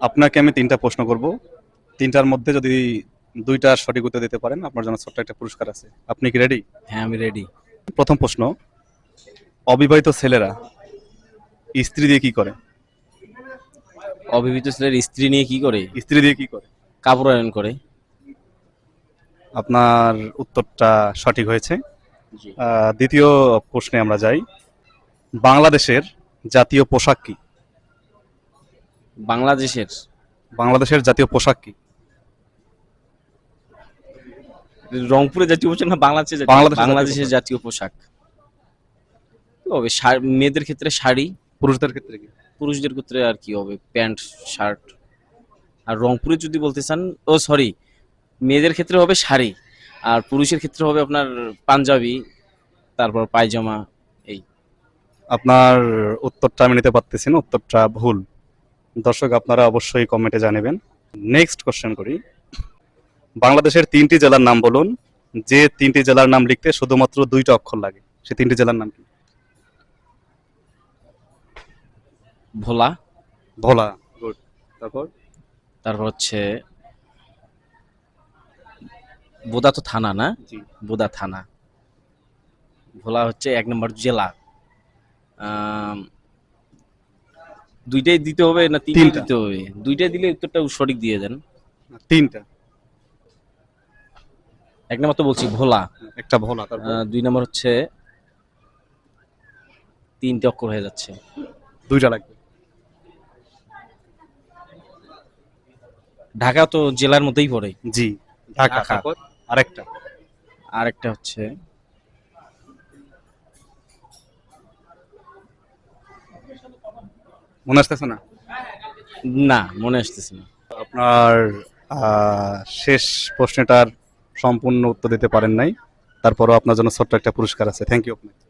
আপনাকে আমি তিনটা প্রশ্ন করব। তিনটার মধ্যে যদি দুইটা সঠিক উত্তর দিতে পারেন আপনার জন্য ছোট্ট একটা পুরস্কার আছে। আপনি কি রেডি হ্যাঁ আমি রেডি প্রথম প্রশ্ন অবিবাহিত ছেলেরা স্ত্রী দিয়ে কি করে? অবিবাহিত ছেলের স্ত্রী নিয়ে কি করে? স্ত্রী দিয়ে কি করে? কাপড় আয়রন করে। আপনার উত্তরটা সঠিক হয়েছে। দ্বিতীয় প্রশ্নে আমরা যাই। বাংলাদেশের জাতীয় পোশাক কি? বাংলাদেশের। বাংলাদেশের জাতীয় পোশাক কি? রংপুরের জাতীয় পোশাক না বাংলাদেশের জাতীয়- বাংলাদেশের জাতীয় পোশাক। হবে মেয়েদের ক্ষেত্রে শাড়ি পুরুষদের ক্ষেত্রে কি? পুরুষদের ক্ষেত্রে আর কি হবে প্যান্ট শার্ট। আর রংপুরে যদি বলতে চান ও সরি মেয়েদের ক্ষেত্রে হবে শাড়ি আর পুরুষের ক্ষেত্রে হবে আপনার পাঞ্জাবি তারপর পায়জামা এই। আপনার উত্তরটা আমি নিতে পারতেছি না উত্তরটা ভুল। দর্শক আপনারা অবশ্যই কমেন্টে জানাবেন। নেক্সট কোশ্চেন করি। বাংলাদেশের তিনটি জেলার নাম বলুন। যে তিনটি জেলার নাম লিখতে শুধুমাত্র দুইটা অক্ষর লাগে। সে তিনটি জেলার নাম কি? ভোলা। ভোলা। গুড তারপর? তারপর হচ্ছে বোদা তো থানা না? জি। বোদা থানা। ভোলা হচ্ছে এক নম্বর জেলা। দুইটাই দিতে হবে না তিনটা। দিতে হবে? দুইটাই দিলে উত্তরটা সঠিক দিয়ে দেন। তিনটা। এক নম্বর তো বলছি ভোলা। একটা ভোলা তারপর? দুই নম্বর হচ্ছে তিনটে অক্ষর হয়ে যাচ্ছে। দুইটা লাগবে। ঢাকা তো জেলার মধ্যেই পড়ে। জি ঢাকা। আরেকটা। আর একটা হচ্ছে মনে আসতেছে না? না মনে আসতেছে না। আপনার শেষ প্রশ্নটার সম্পূর্ণ উত্তর দিতে পারেন নাই। তারপরও আপনার জন্য ছোট্ট একটা পুরস্কার আছে। থ্যাংক ইউ আপনাকে।